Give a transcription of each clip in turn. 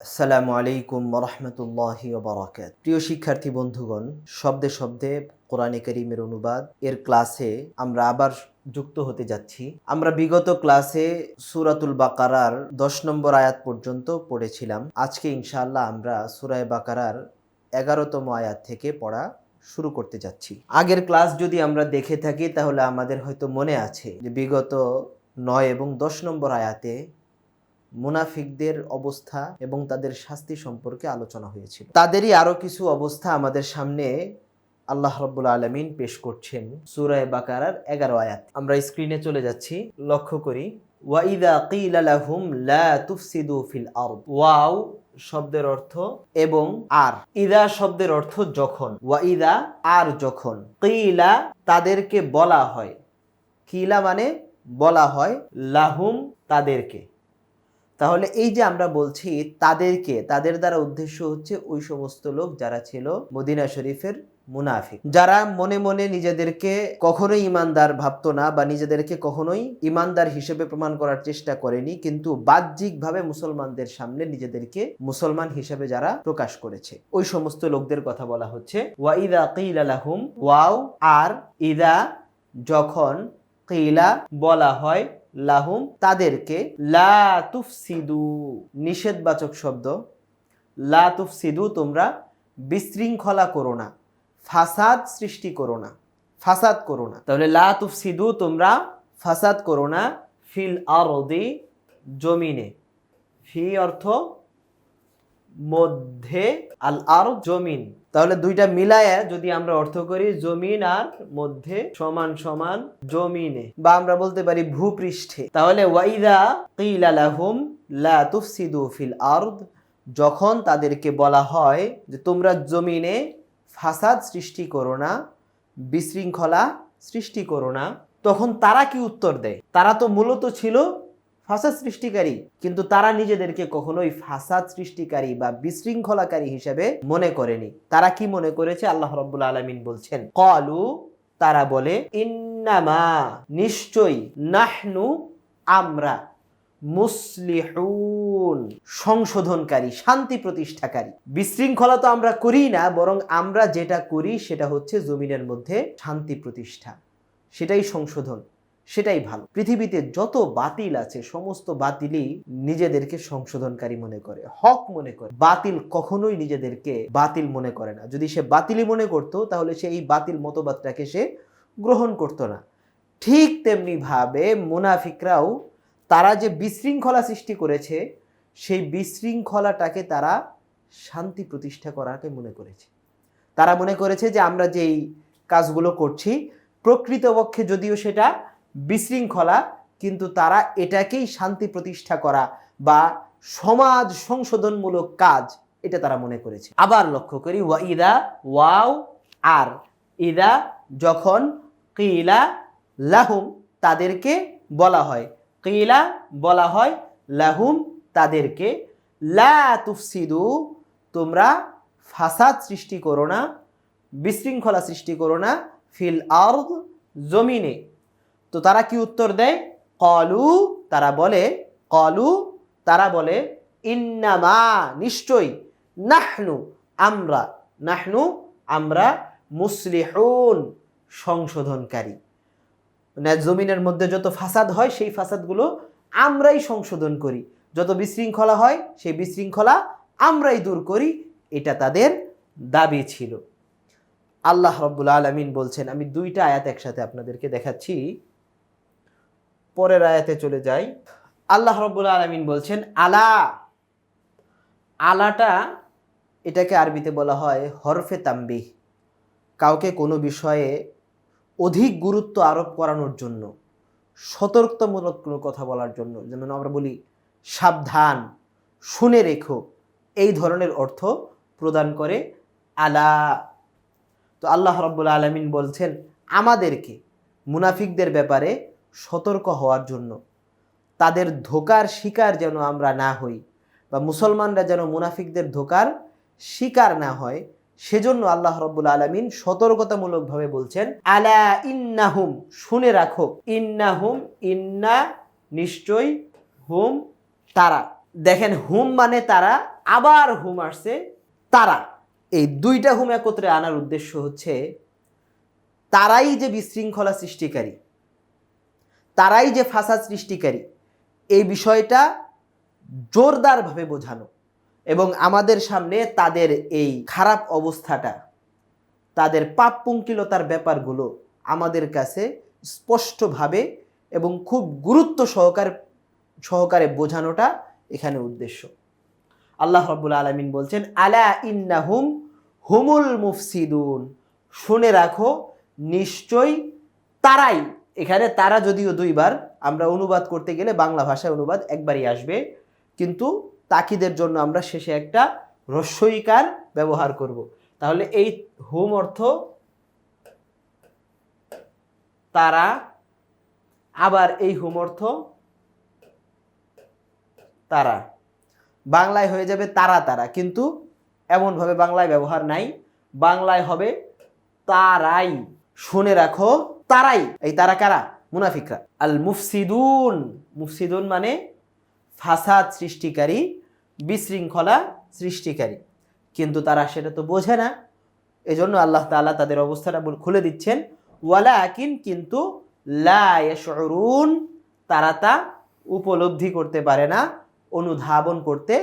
আসসালামু আলাইকুম রহমতুল্লাহ বারাকাত প্রিয় শিক্ষার্থী বন্ধুগণ, শব্দে শব্দে কোরআনে করিমের অনুবাদ। এর ক্লাসে আমরা আবার যুক্ত হতে যাচ্ছি। আমরা বিগত ক্লাসে সুরাতুল বাকারার দশ নম্বর আয়াত পর্যন্ত পড়েছিলাম। আজকে ইনশাআল্লাহ আমরা সুরায় বাকারার এগারোতম আয়াত থেকে পড়া শুরু করতে যাচ্ছি। আগের ক্লাস যদি আমরা দেখে থাকি, তাহলে আমাদের হয়তো মনে আছে যে বিগত নয় এবং দশ নম্বর আয়াতে মুনাফিকদের অবস্থা এবং তাদের শাস্তি সম্পর্কে আলোচনা হয়েছিল। তাদেরই আরও কিছু অবস্থা আমাদের সামনে আল্লাহ রব্বুল আলমিন পেশ করছেন সুরায় বাকারার এগারো আয়াত। আমরা স্ক্রিনে চলে যাচ্ছি। লক্ষ্য করি ওয়াইদা কিলা লাহুম লা তুফসিদু ফিল আরদ। ওয়াও শব্দের অর্থ এবং আর। ইদা শব্দের অর্থ যখন। ওয়াইদা আর যখন। কিলা তাদেরকে বলা হয়। কিলা মানে বলা হয় লাহুম তাদেরকে। তাহলে এই যে আমরা বলছি তাদেরকে, তাদের দ্বারা উদ্দেশ্য হচ্ছে ওই সমস্ত লোক যারা ছিল মদিনা শরীফের মুনাফিক। যারা মনে মনে নিজেদেরকে কখনোই ইমানদার ভাবতো না বা নিজেদেরকে কখনোই ইমানদার হিসেবে প্রমাণ করার চেষ্টা করেনি, কিন্তু বাহ্যিকভাবে মুসলমানদের সামনে নিজেদেরকে মুসলমান হিসেবে যারা প্রকাশ করেছে। ওই সমস্ত লোকদের কথা বলা হচ্ছে ওয়াইদা কিলা লাহুম, ওয়াও, আর ইদা, যখন কিলা বলা হয় লাহুম তাদেরকে লাতুফ তুফসিদু, নিষেধবাচক শব্দ। লাতুফ তুফসিদু তোমরা বিশৃঙ্খলা করো না, ফাসাদ সৃষ্টি করো না, ফাসাদ করো না। তাহলে লাতুফ তুফসিদু তোমরা ফাসাদ করো না, ফিল আরদি, জমিনে। ফি অর্থ মধ্যে আল আর জমিন। তাহলে দুইটা মিলায়া যদি আমরা অর্থ করি জমিন আর মধ্যে সমান সমান জমিনে, বা আমরা বলতে পারি ভূপৃষ্ঠে। তাহলে ওয়াইদা কিলা লাহুম লা তুফসিদু ফিল আরদ, যখন তাদেরকে বলা হয় যে তোমরা জমিনে ফাসাদ সৃষ্টি করো না, বিশৃঙ্খলা সৃষ্টি করো না, তখন তারা কি উত্তর দেয়? তারা তো মূলত ছিল ফাসাদ সৃষ্টিকারী, কিন্তু তারা নিজেদেরকে কখনোই ফাসাদ সৃষ্টিকারী বা বিশৃঙ্খলাকারী হিসেবে মনে করেনি। তারা কি মনে করেছে? আল্লাহ রব্বুল আলমিন বলছেন, কলু তারা বলে, ইন্নামা নিশ্চয়ই নাহনু আমরা মুসলিহুন সংশোধনকারী, শান্তি প্রতিষ্ঠাকারী। বিশৃঙ্খলা তো আমরা করি না, বরং আমরা যেটা করি সেটা হচ্ছে জমিনের মধ্যে শান্তি প্রতিষ্ঠা। সেটাই সংশোধন। সেটাই ভালো। পৃথিবীতে যত বাতিল আছে, সমস্ত বাতিলই নিজেদেরকে সংশোধনকারী মনে করে, হক মনে করে। বাতিল কখনোই নিজেদেরকে বাতিল মনে করে না। যদি সে বাতিলই মনে করত, তাহলে সে এই বাতিল মতবাদটাকে সে গ্রহণ করত না। ঠিক তেমনি ভাবে মুনাফিকরাও তারা যে বিশৃঙ্খলা সৃষ্টি করেছে, সেই বিশৃঙ্খলাটাকে তারা শান্তি প্রতিষ্ঠা করাকে মনে করেছে। তারা মনে করেছে যে আমরা যেই কাজগুলো করছি, প্রকৃতপক্ষে যদিও সেটা বিশৃঙ্খলা, কিন্তু তারা এটাকেই শান্তি প্রতিষ্ঠা করা বা সমাজ সংশোধনমূলক কাজ, এটা তারা মনে করেছে। আবার লক্ষ্য করি, ওয়া ইদা ওয়াও আর, ইদা যখন কিলা লাহুম, তাদেরকে বলা হয়। কিলা বলা হয় লাহুম, তাদেরকে। লা তুফসিদু, তোমরা ফাসাদ সৃষ্টি করো না, বিশৃঙ্খলা সৃষ্টি করো না, ফিল আর্দ, জমিনে। তো তারা কি উত্তর দেয়? কলু, তারা বলে, কলু, তারা বলে, ইন্নামা, নিশ্চয়ই, নাহনু আমরা নাহনু আমরা মুসলিহুন, সংশোধনকারী। মানে জমিনের মধ্যে যত ফাসাদ হয়, সেই ফাসাদগুলো আমরাই সংশোধন করি। যত বিশৃঙ্খলা হয়, সেই বিশৃঙ্খলা আমরাই দূর করি। এটা তাদের দাবি ছিল। আল্লাহ রব্বুল আলমিন বলছেন, আমি দুইটা আয়াত একসাথে আপনাদেরকে দেখাচ্ছি। পরের আয়াতে চলে যাই। আল্লাহ রব্বুল আলমিন বলছেন, আলা। আলাটা এটাকে আরবিতে বলা হয় হরফে তাম্বিহ। কাউকে কোনো বিষয়ে অধিক গুরুত্ব আরোপ করানোর জন্য, সতর্কতামূলক কোনো কথা বলার জন্য, যেমন আমরা বলি সাবধান, শুনে রেখো, এই ধরনের অর্থ প্রদান করে আলা। তো আল্লাহ রব্বুল আলমিন বলছেন, আমাদেরকে, মুনাফিকদের ব্যাপারে সতর্ক হওয়ার জন্য। তাদের ধোকার শিকার যেন আমরা না হই বা মুসলমানরা যেন মুনাফিকদের ধোকার শিকার না হয়, সেজন্য আল্লাহ রব্বুল আলমিন সতর্কতামূলকভাবে বলছেন, আলা ইন্নাহুম শুনে রাখো, ইন্নাহুম ইন্না নিশ্চয় হুম তারা দেখেন, হুম মানে তারা, আবার হুম আসছে, তারা এই দুইটা হুম একত্রে আনার উদ্দেশ্য হচ্ছে, তারাই যে বিশৃঙ্খলা সৃষ্টিকারী তারাই যে ফাসাদ সৃষ্টিকারী, এই বিষয়টা জোরদারভাবে বোঝানো এবং আমাদের সামনে তাদের এই খারাপ অবস্থাটা, তাদের পাপ পুঙ্কিলতার ব্যাপারগুলো আমাদের কাছে স্পষ্টভাবে এবং খুব গুরুত্ব সহকারে সহকারে বোঝানোটা এখানে উদ্দেশ্য। আল্লাহ রব্বুল আলমিন বলছেন, আলা ইন্নাহুম হুমুল মুফসিদুন। শুনে রাখো, নিশ্চয়ই তারাই এখানে তারা যদিও দুইবার, আমরা অনুবাদ করতে গেলে বাংলা ভাষায় অনুবাদ একবারই আসবে, কিন্তু তাকিদের জন্য আমরা শেষে একটা রস্যইকার ব্যবহার করব। তাহলে এই হুম অর্থ তারা, আবার এই হুম অর্থ তারা। বাংলায় হয়ে যাবে তারা তারা, কিন্তু এমনভাবে বাংলায় ব্যবহার নাই। বাংলায় হবে তারাই। শুনে রাখো। তারাই, এই তারা কারা? মুনাফিকরা। আল মুফসিদুন মুফসিদুন মানে ফাসাদ সৃষ্টিকারী, বিশৃঙ্খলা সৃষ্টিকারী। কিন্তু তারা সেটা তো বোঝে না। এজন্য আল্লাহ তাআলা তাদের অবস্থাটা খুলে দিচ্ছেন। ওয়ালা আকিন কিন্তু লা ইয়াশউরুন, তারা তা উপলব্ধি করতে পারে না, অনুধাবন করতে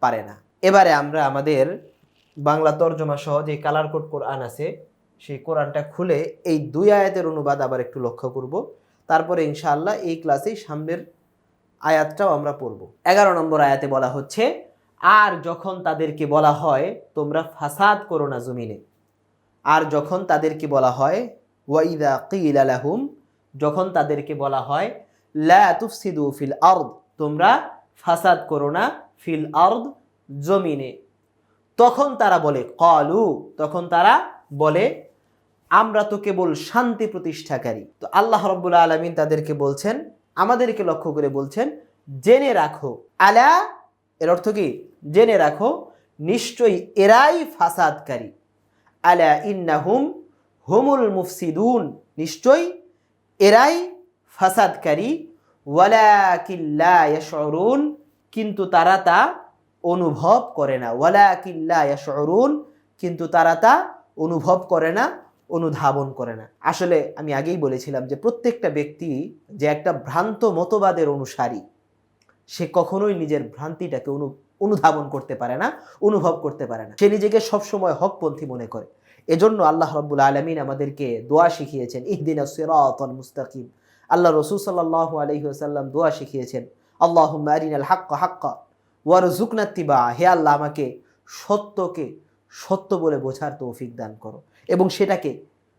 পারে না। এবারে আমরা আমাদের বাংলা তর্জমা সহ যে কালার কোড কোরআন আছে সেই কোরআনটা খুলে এই দুই আয়াতের অনুবাদ আবার একটু লক্ষ্য করব। তারপরে ইনশাআল্লাহ এই ক্লাসেই সামনের আয়াতটাও আমরা পড়ব। এগারো নম্বর আয়াতে বলা হচ্ছে, আর যখন তাদেরকে বলা হয়, তোমরা ফাসাদ করো না জমিনে। আর যখন তাদেরকে বলা হয় ওয়াইদা কিল আলাহুম যখন তাদেরকে বলা হয়, লা তুফসিদু ফিল আরদ তোমরা ফাসাদ করো না ফিল আরদ জমিনে। তখন তারা বলে, কলু তখন তারা বলে আমরা তো কেবল শান্তি প্রতিষ্ঠাকারী। তো আল্লাহ রব্বুল আলমিন তাদেরকে বলছেন, আমাদেরকে লক্ষ্য করে বলছেন, জেনে রাখো, আলা, এর অর্থ কি? জেনে রাখো, নিশ্চয়ই এরাই ফাসাদকারী। আলা ইন্নাহুম হুমুল মুফসিদুন, নিশ্চয়ই এরাই ফাসাদকারী। ওয়ালাকিল্লা ইয়াশউরুন, কিন্তু তারা তা অনুভব করে না। ওয়ালাকিল্লা ইয়াশউরুন, কিন্তু তারা তা অনুভব করে না। অনুধাবন করে না। আসলে আমি আগেই বলেছিলাম যে প্রত্যেকটা ব্যক্তি যে একটা ভ্রান্ত মতবাদের অনুসারী, সে কখনোই নিজের ভ্রান্তিটাকে অনু, অনুধাবন করতে পারে না, অনুভব করতে পারে না। সে নিজেকে সবসময় হকপন্থী মনে করে। এজন্য আল্লাহ রব্বুল আলমিন আমাদেরকে দোয়া শিখিয়েছেন, ইহদিন সিরাতাল মুস্তাকিম। আল্লাহ রসুল সাল্লাহ আলহি আসাল্লাম দোয়া শিখিয়েছেন আল্লাহ আরিনাল হাক্কা হাক্কা ওয়ার জুকনাত্তিবা হে আল্লাহ আমাকে সত্যকে সত্য বলে বোঝার তৌফিক দান করো। এবং সেটাকে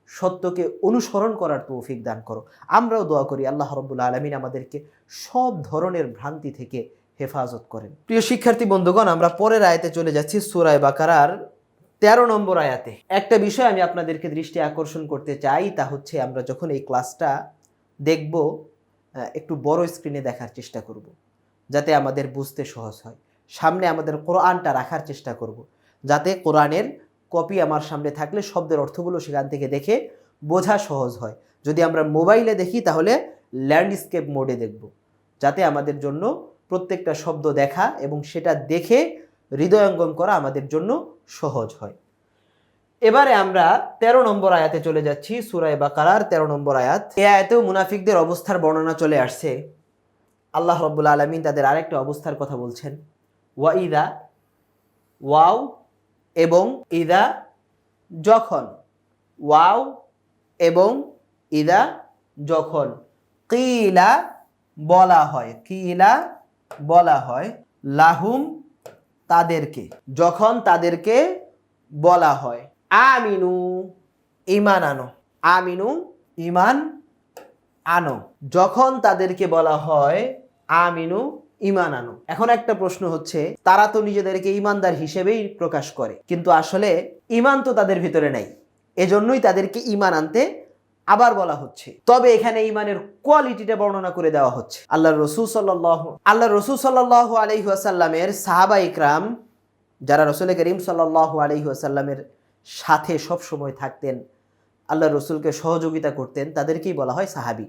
সত্যকে অনুসরণ করার তৌফিক দান করো। আমরাও দোয়া করি আল্লাহ রব্বুল আলমিন আমাদেরকে সব ধরনের ভ্রান্তি থেকে হেফাজত করেন। প্রিয় শিক্ষার্থী বন্ধুগণ, আমরা পরের আয়াতে চলে যাচ্ছি সুরায় বাকারার তেরো নম্বর আয়াতে। একটা বিষয় আমি আপনাদেরকে দৃষ্টি আকর্ষণ করতে চাই, তা হচ্ছে আমরা যখন এই ক্লাসটা দেখব একটু বড় স্ক্রিনে দেখার চেষ্টা করব, যাতে আমাদের বুঝতে সহজ হয়। সামনে আমাদের কোরআনটা রাখার চেষ্টা করব, যাতে কোরআনের কপি আমার সামনে থাকলে শব্দের অর্থগুলো সেখান থেকে দেখে বোঝা সহজ হয়। যদি আমরা মোবাইলে দেখি তাহলে ল্যান্ডস্কেপ মোডে দেখব, যাতে আমাদের জন্য প্রত্যেকটা শব্দ দেখা এবং সেটা দেখে হৃদয়ঙ্গম করা আমাদের জন্য সহজ হয়। এবারে আমরা ১৩ নম্বর আয়াতে চলে যাচ্ছি, সুরায় বাকারার ১৩ নম্বর আয়াত। এই আয়াতেও মুনাফিকদের অবস্থার বর্ণনা চলে আসছে। আল্লাহ রব্বুল আলমিন তাদের আরেকটা অবস্থার কথা বলছেন। ওয়া ইদা, ওয়াও এবং ইদা যখন, ওয়াও এবং ইদা যখন। কিলা বলা হয়, কিলা বলা হয় লাহুম তাদেরকে, যখন তাদেরকে বলা হয়। আমিনু, ইমান আনো। আমিনু, ইমান আনো। যখন তাদেরকে বলা হয়, আমিনু ইমান আনো। এখন একটা প্রশ্ন হচ্ছে, তারা তো নিজেদেরকে ইমানদার হিসেবেই প্রকাশ করে, কিন্তু আসলে ইমান তো তাদের ভিতরে নাই। এজন্যই তাদেরকে ইমান আনতে আবার বলা হচ্ছে। তবে এখানে ইমানের কোয়ালিটিটা বর্ণনা করে দেওয়া হচ্ছে। আল্লাহ রসুল সাল্লাহ আল্লাহ রসুল সাল্লাহ আলহিহাসাল্লামের সাহাবা ইকরাম, যারা রসুল করিম সাল্লাহ আলহিহাসাল্লামের সাথে সব সময় থাকতেন আল্লাহ রসুলকে সহযোগিতা করতেন, তাদেরকেই বলা হয় সাহাবি।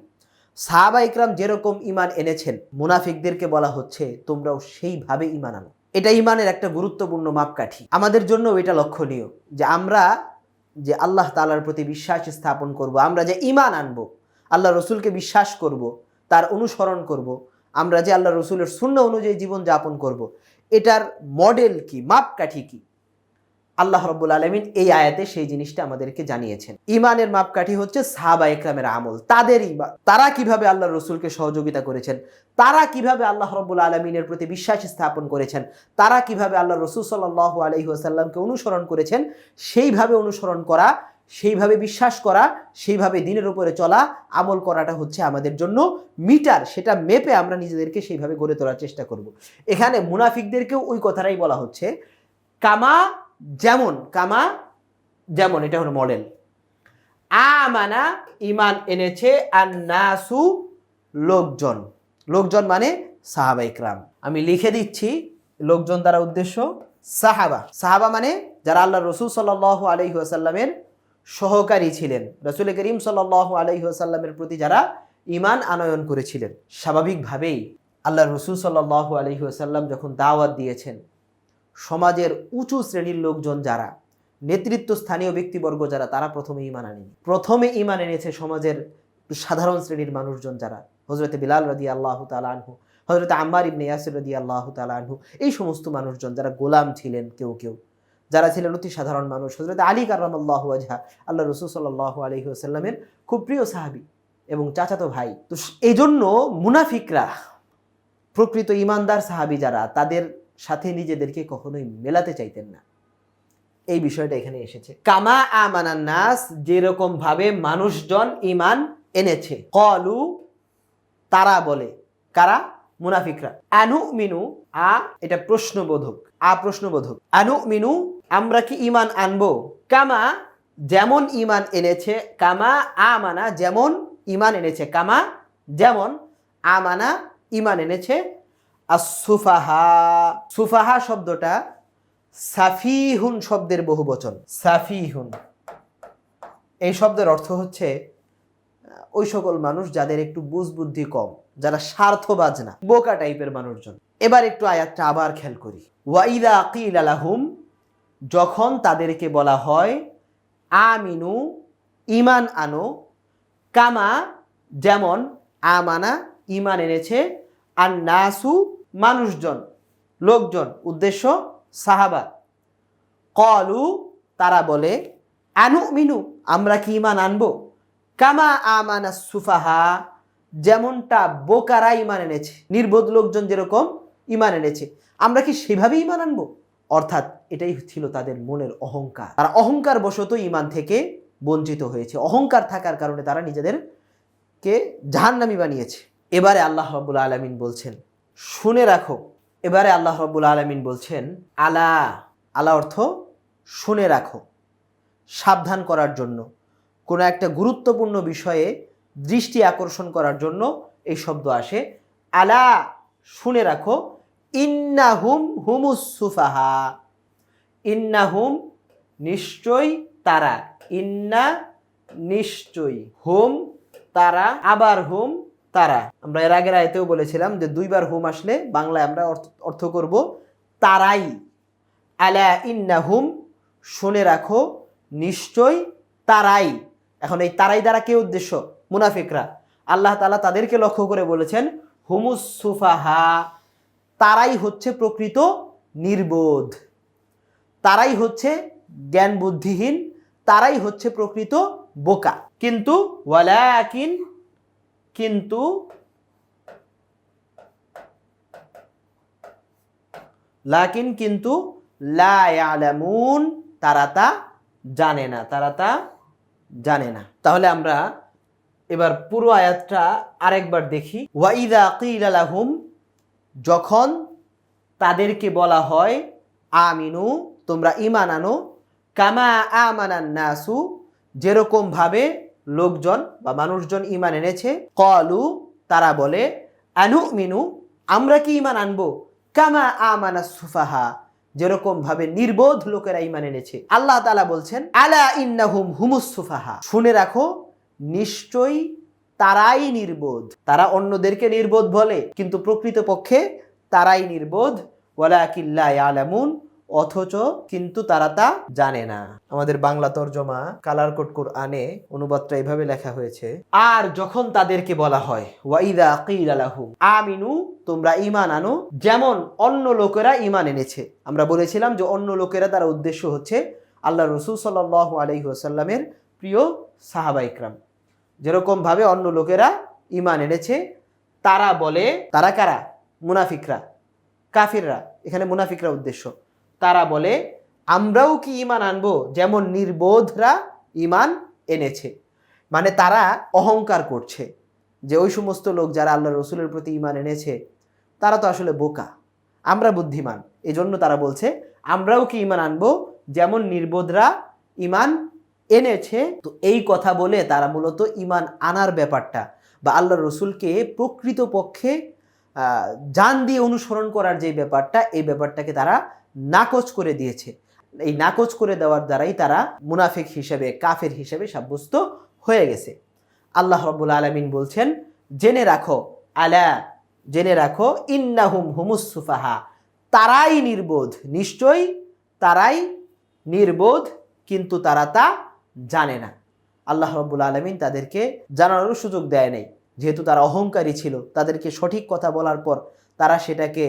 সাহাবা ইকরাম যেরকম ইমান এনেছেন, মুনাফিকদেরকে বলা হচ্ছে তোমরাও সেইভাবে ইমান আনো। এটা ইমানের একটা গুরুত্বপূর্ণ মাপকাঠি। আমাদের জন্য এটা লক্ষণীয় যে আমরা যে আল্লাহ তালার প্রতি বিশ্বাস স্থাপন করব, আমরা যে ইমান আনব, আল্লাহ রসুলকে বিশ্বাস করব, তার অনুসরণ করব, আমরা যে আল্লাহ রসুলের শূন্য অনুযায়ী জীবন যাপন করব, এটার মডেল কি, মাপকাঠি কি? আল্লাহ রব্বুল আলমিন এই আয়াতে সেই জিনিসটা আমাদেরকে জানিয়েছেন। ইমানের মাপকাঠি হচ্ছে সাহাবা একরামের আমল। তাদের ইমান তারা কীভাবে আল্লাহ রসুলকে সহযোগিতা করেছেন? তারা কীভাবে আল্লাহ রব্বুল আলমিনের প্রতি বিশ্বাস স্থাপন করেছেন? তারা কীভাবে আল্লাহ রসুল সাল্লাহ আলহি আসাল্লামকে অনুসরণ করেছেন? সেইভাবে অনুসরণ করা, সেইভাবে বিশ্বাস করা, সেইভাবে দিনের উপরে চলা, আমল করাটা হচ্ছে আমাদের জন্য মিটার। সেটা মেপে আমরা নিজেদেরকে সেইভাবে গড়ে তোলার চেষ্টা করব। এখানে মুনাফিকদেরকেও ওই কথাটাই বলা হচ্ছে, কামা যেমন, কামা, যেমন, এটা হলো মডেল আমানা, ইমান এনেছে আন্নাসু, লোকজন। লোকজন মানে সাহাবা ইকরাম। আমি লিখে দিচ্ছি লোকজন দ্বারা উদ্দেশ্য। সাহাবা। সাহাবা মানে যারা আল্লাহ রসুল সাল আলহি আসাল্লামের সহকারী ছিলেন। রসুল করিম সাল আলহি আসাল্লামের প্রতি যারা ইমান আনয়ন করেছিলেন, স্বাভাবিকভাবেই আল্লাহ রসুল সাল আলহি আসাল্লাম যখন দাওয়াত দিয়েছেন সমাজের উঁচু শ্রেণির লোকজন যারা, নেতৃত্ব স্থানীয় ব্যক্তিবর্গ যারা, তারা প্রথমে ইমান আনেনি। প্রথমে ইমান এনেছে সমাজের সাধারণ শ্রেণির মানুষজন যারা হজরতে বিলাল রদি আল্লাহ তালা আনহু হজরতে আম্মার ইবনে ইয়াসির রদি আল্লাহ আনহু, এই সমস্ত মানুষজন যারা গোলাম ছিলেন কেউ কেউ, যারা ছিলেন অতি সাধারণ মানুষ হজরতে আলী কারাম আল্লাহ আজহা আল্লাহ রসুল সাল্লাহ আলহি আসাল্লামের খুব প্রিয় সাহাবি এবং চাচাতো ভাই। তো এই জন্য মুনাফিকরা প্রকৃত ইমানদার সাহাবি যারা, তাদের সাথে নিজেদেরকে কখনোই মেলাতে চাইতেন না। এই বিষয়টা এখানে এসেছে। কামা আমানান নাস যেরকম ভাবে মানুষজন ইমান এনেছে। কলু, তারা বলে। কারা? মুনাফিকরা। আনু মিনু আ, এটা প্রশ্নবোধক। আ প্রশ্নবোধক। আনু মিনু আমরা কি ইমান আনব? কামা, যেমন ইমান এনেছে, কামা আমানা, যেমন ইমান এনেছে। কামা, যেমন আমানা ইমান এনেছে আর সুফাহা শব্দটা সাফিহুন শব্দের বহু বচন সাফিহুন। এই শব্দের অর্থ হচ্ছে ওই সকল মানুষ যাদের একটু বুঝ বুদ্ধি কম, যারা স্বার্থবাজ না, বোকা টাইপের মানুষজন। এবার একটু আয়াতটা আবার খেয়াল করি। ওয়াইদা আকিল আলাহুম যখন তাদেরকে বলা হয়, আমিনু ইমান আনো, কামা, যেমন, আমানা ইমান এনেছে আর নাসু মানুষজন, লোকজন, উদ্দেশ্য সাহাবা। কলু, তারা বলে আনু মিনু আমরা কি ইমান আনব? কামা আমানা সুফাহা, যেমনটা বোকারা ইমান এনেছে, নির্বোধ লোকজন যেরকম ইমান এনেছে, আমরা কি সেভাবে ইমান আনব? অর্থাৎ এটাই ছিল তাদের মনের অহংকার। তারা অহংকার বশত ইমান থেকে বঞ্চিত হয়েছে। অহংকার থাকার কারণে তারা নিজেদেরকে জাহান্নামি বানিয়েছে। এবারে আল্লাহ রব্বুল আলমিন বলছেন, শুনে রাখো। এবারে আল্লাহ রব্বুল আলমিন বলছেন, আলা আলা অর্থ শুনে রাখো, সাবধান করার জন্য। কোনো একটা গুরুত্বপূর্ণ বিষয়ে দৃষ্টি আকর্ষণ করার জন্য এই শব্দ আসে, আলা, শুনে রাখো ইন্না ইন্নাহুম হুমুসুফাহা ইন্নাহুম নিশ্চয়ই তারা, ইন্না নিশ্চয়ই হুম, তারা, আবার হুম তারা। আমরা এর আগের আয়তেও বলেছিলাম যে দুইবার হুম আসলে বাংলায় আমরা অর্থ- করব তারাই। আলা ইন্নাহুম, শুনে রাখো, নিশ্চয় তারাই। এখন এই তারাই দ্বারা কে উদ্দেশ্য? মুনাফিকরা। আল্লাহ তালা তাদেরকে লক্ষ্য করে বলেছেন, হুমুস সুফাহা তারাই হচ্ছে প্রকৃত নির্বোধ। তারাই হচ্ছে জ্ঞান বুদ্ধিহীন তারাই হচ্ছে প্রকৃত বোকা। কিন্তু ওয়ালাকিন কিন্তু লাকিন কিন্তু লা ইয়ালামুন, তারা তা জানে না, তারা তা জানে না। তাহলে আমরা এবার পুরো আয়াতটা আরেকবার দেখি। ওয়াইদা কিলা লাহুম, যখন তাদেরকে বলা হয়, আমিনু, তোমরা ইমান আনো। কামা আমানান নাসু যেরকম ভাবে লোকজন বা মানুষজন ইমান এনেছে, কলু, তারা বলে আনু মিনু আমরা কি ইমান আনব? কামা আমানা সুফাহা যেরকম ভাবে নির্বোধ লোকেরা ইমান এনেছে। আল্লাহ তালা বলছেন, আলা ইন্নাহুম হুমুস সুফাহা। শুনে রাখো, নিশ্চয়ই তারাই নির্বোধ। তারা অন্যদেরকে নির্বোধ বলে, কিন্তু প্রকৃতপক্ষে তারাই নির্বোধ। ওয়ালাকিল্লা ইয়ালামুন অথচ কিন্তু তারা তা জানে না। আমাদের বাংলা তর্জমা কালার কোট কোরআনে অনুবাদটা এভাবে লেখা হয়েছে, আর যখন তাদেরকে বলা হয় ওয়াইদা কিলা লাহুম, আমিনু, তোমরা ইমান আনো, যেমন অন্য লোকেরা ইমান এনেছে। আমরা বলেছিলাম যে অন্য লোকেরা তার উদ্দেশ্য হচ্ছে আল্লাহ রসুল সাল্লাহ আলহি আসাল্লামের প্রিয় সাহাবা ইকরাম। যেরকমভাবে অন্য লোকেরা ইমান এনেছে, তারা বলে, তারা কারা? মুনাফিকরা, কাফিররা। এখানে মুনাফিকরা উদ্দেশ্য। তারা বলে, আমরাও কি ইমান আনব? যেমন নির্বোধরা ইমান এনেছে। মানে তারা অহংকার করছে যে ওই সমস্ত লোক যারা আল্লাহ রসুলের প্রতি ইমান এনেছে, তারা তো আসলে বোকা। আমরা বুদ্ধিমান। এজন্য তারা বলছে, আমরাও কি ইমান আনব? যেমন নির্বোধরা ইমান এনেছে। তো এই কথা বলে তারা মূলত ইমান আনার ব্যাপারটা বা আল্লাহ রসুলকে প্রকৃতপক্ষে জান দিয়ে অনুসরণ করার যে ব্যাপারটা, এই ব্যাপারটাকে তারা নাকচ করে দিয়েছে। এই নাকচ করে দেওয়ার দ্বারাই তারা মুনাফিক হিসেবে, কাফের হিসেবে সাব্যস্ত হয়ে গেছে। আল্লাহ রব্বুল আলমিন বলছেন, জেনে রাখো, আলা, জেনে রাখো, ইন্নাহুম হুমুসুফাহা তারাই নির্বোধ, নিশ্চয়ই তারাই নির্বোধ, কিন্তু তারা তা জানে না। আল্লাহ রব্বুল আলমিন তাদেরকে জানানোর সুযোগ দেয় নাই। যেহেতু তারা অহংকারী ছিল, তাদেরকে সঠিক কথা বলার পর তারা সেটাকে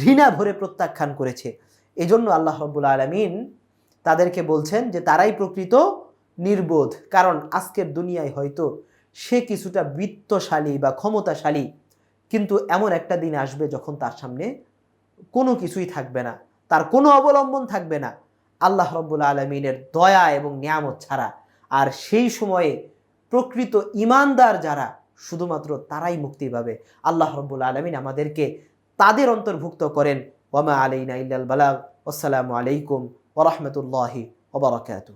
ঘৃণা ভরে প্রত্যাখ্যান করেছে। এজন্য আল্লাহ রব্বুল আলমিন তাদেরকে বলছেন যে তারাই প্রকৃত নির্বোধ। কারণ আজকের দুনিয়ায় হয়তো সে কিছুটা বৃত্তশালী বা ক্ষমতাশালী, কিন্তু এমন একটা দিন আসবে যখন তার সামনে কোনো কিছুই থাকবে না, তার কোনো অবলম্বন থাকবে না। আল্লাহ রব্বুল আলমিনের দয়া এবং নিয়ামত ছাড়া। আর সেই সময়ে প্রকৃত ইমানদার যারা শুধুমাত্র তারাই মুক্তি পাবে। আল্লাহ রব্বুল আলমিন আমাদেরকে তাদের অন্তর্ভুক্ত করেন। ওমা আলাইনা ইল্লাল বালাগ। আসসালামু আলাইকুম ওরহমতুল্লাহি ওবরাকাতু